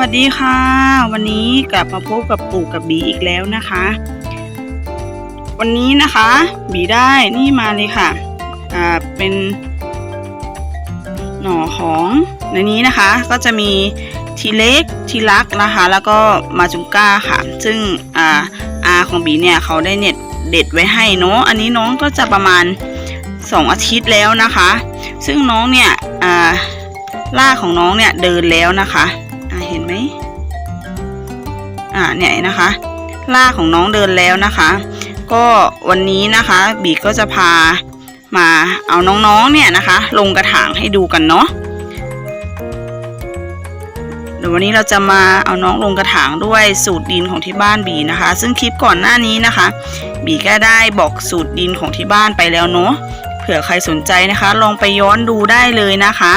วัสดีค่ะ วันนี้กลับมาพบกับปู่กับบีอีกแล้วนะคะ วันนี้นะคะ บีได้นี่มาเลยค่ะอ่าเป็นหน่อของในนี้นะคะ ก็จะมีทีเล็กทีรักนะคะ แล้วก็มาจุงก้าค่ะ ซึ่งอ่าอาของบีเนี่ยเขาได้เน็ตเด็ดไว้ให้เนาะอันนี้น้องก็จะประมาณ 2 อาทิตย์แล้วนะคะ ซึ่งน้องเนี่ยอ่าล่าของน้องเนี่ยเดินแล้วนะคะ เห็นไหมอ่าเนี่ยนะคะล่ากของน้องเดินแล้วนะคะ ก็วันนี้นะคะ บีก็จะพามาเอาน้องๆเนี่ยนะคะ ลงกระถางให้ดูกันเนาะเดี๋ยววันนี้เราจะมาเอาน้องลงกระถางด้วยสูตรดินของที่บ้านบีนะคะ ซึ่งคลิปก่อนหน้านี้นะคะ บีก็ได้บอกสูตรดินของที่บ้านไปแล้วเนาะเผื่อใครสนใจนะคะ ลองไปย้อนดูได้เลยนะคะ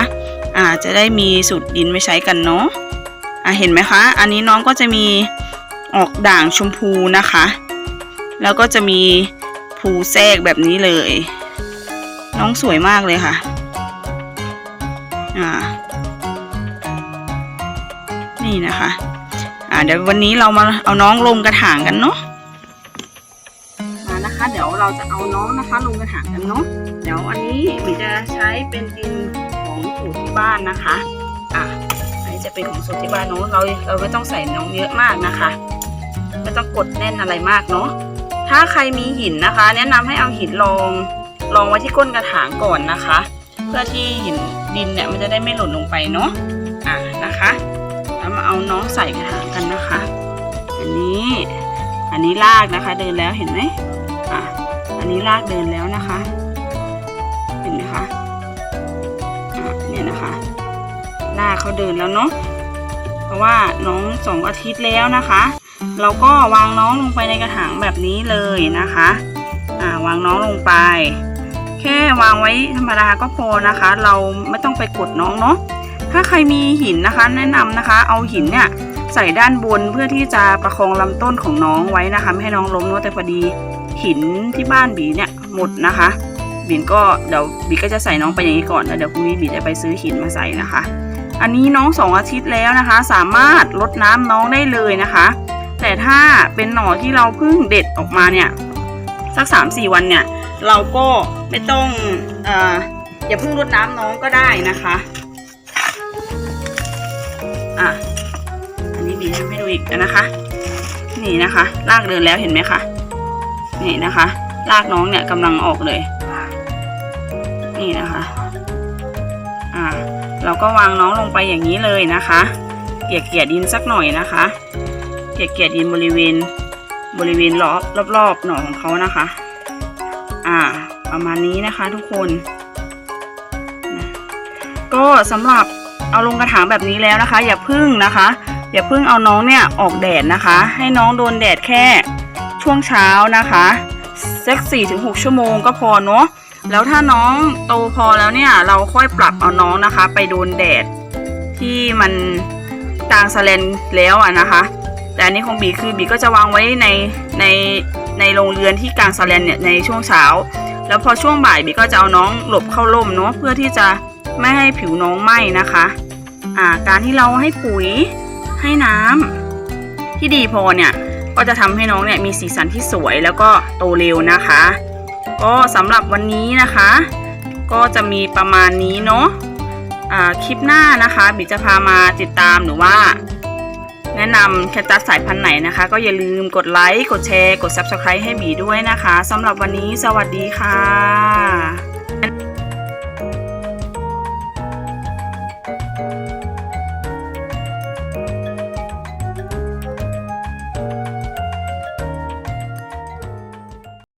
อ่าจะได้มีสูตรดินไว้ใช้กันเนาะ อ่าเห็นไหมคะ อันนี้น้องก็จะมีออกด่างชมพูนะคะ แล้วก็จะมีภูแทรกแบบนี้เลย น้องสวยมากเลยค่ะอ่านี่นะคะอ่าเดี๋ยววันนี้เรามาเอาน้องลงกระถางกันเนาะมานะคะ เดี๋ยวเราจะเอาน้องนะคะ ลงกระถางกันเนาะเดี๋ยวอันนี้หมีจะใช้เป็นดินของสูตรที่บ้านนะคะ จะเป็นของสูตรที่บ้านเนาะเราเราไม่ต้องใส่น้องเยอะมากนะคะ ไม่ต้องกดแน่นอะไรมากเนาะถ้าใครมีหินนะคะ แนะนำให้เอาหินรองรองไว้ที่ก้นกระถางก่อนนะคะ เพื่อที่หินดินเนี่ยมันจะได้ไม่หล่นลงไปเนาะอะนะคะแล้วมาเอาน้องใส่กระถางกันนะคะ อันนี้อันนี้ลากนะคะ เดินแล้วเห็นไหมอะอันนี้ลากเดินแล้วนะคะ เห็นไหมคะอะเนี่ยนะคะ ลากเขาเดินแล้วเนาะเพราะว่าน้องสองอาทิตย์แล้วนะคะ เราก็วางน้องลงไปในกระถางแบบนี้เลยนะคะอ่าวางน้องลงไป แค่วางไว้ธรรมดาก็พอนะคะ เราไม่ต้องไปกดน้องเนาะถ้าใครมีหินนะคะ แนะนำนะคะ เอาหินเนี่ยใส่ด้านบนเพื่อที่จะประคองลำต้นของน้องไว้นะคะ ไม่ให้น้องล้มเนอะแต่พอดีหินที่บ้านบีเนี่ยหมดนะคะบีก็เดี๋ยวบีก็จะใส่น้องไปอย่างนี้ก่อนแล้วเดี๋ยวพรุ่งนี้บีจะไปซื้อหินมาใส่นะคะ อันนี้น้องสองอาทิตย์แล้วนะคะ สามารถลดน้ำน้องได้เลยนะคะ แต่ถ้าเป็นหน่อที่เราเพิ่งเด็ดออกมาเนี่ยสักสามสี่วันเนี่ย เราก็ไม่ต้องออย่าเพิ่งรดน้ำน้องก็ได้นะคะอะอันนี้บีทำให้ดูอีกนะคะ นี่นะคะลากเดินแล้วเห็นไหมคะนี่นะคะลากน้องเนี่ยกำลังออกเลย นี่นะคะ อ่า เราก็วางน้องลงไปอย่างนี้เลยนะคะ เกี่ยเกี่ยดินสักหน่อยนะคะ เกี่ยเกี่ยดินบริเวณบริเวณรอบรอบๆหน่อของเขานะคะ อ่า ประมาณนี้นะคะทุกคน ก็สำหรับเอาลงกระถางแบบนี้แล้วนะคะ อย่าพึ่งนะคะ อย่าพิ่งเอาน้องเนี่ยออกแดดนะคะ ให้น้องโดนแดดแค่ช่วงเช้านะคะสักสี่ถึงหกชั่วโมงก็พอเนาะ แล้วถ้าน้องโตพอแล้วเนี่ย เราค่อยปรับเอาน้องนะคะ ไปโดนแดดที่มันกลางสแลนแล้วอะนะคะ แต่อันนี้ของบีคือบีก็จะวางไว้ในในในโรงเรือนที่กลางสแลนเนี่ยในช่วงเช้า แล้วพอช่วงบ่ายบีก็จะเอาน้องหลบเข้าร่มเนาะเพื่อที่จะไม่ให้ผิวน้องไหม้นะคะอ่าการที่เราให้ปุ๋ยให้น้ำที่ดีพอเนี่ยก็จะทำให้น้องเนี่ยมีสีสันที่สวยแล้วก็โตเร็วนะคะ ก็สำหรับวันนี้นะคะ ก็จะมีประมาณนี้เนาะะคลิปหน้านะคะบิจะพามาติดตามหรือว่า แนะนำแคตตัสสายพันธุ์ไหนนะคะ ก็อย่าลืมกดไลค์ กดแชร์ กด Subscribe ให้บีด้วยนะคะสำหรับวันนี้สวัสดีค่ะ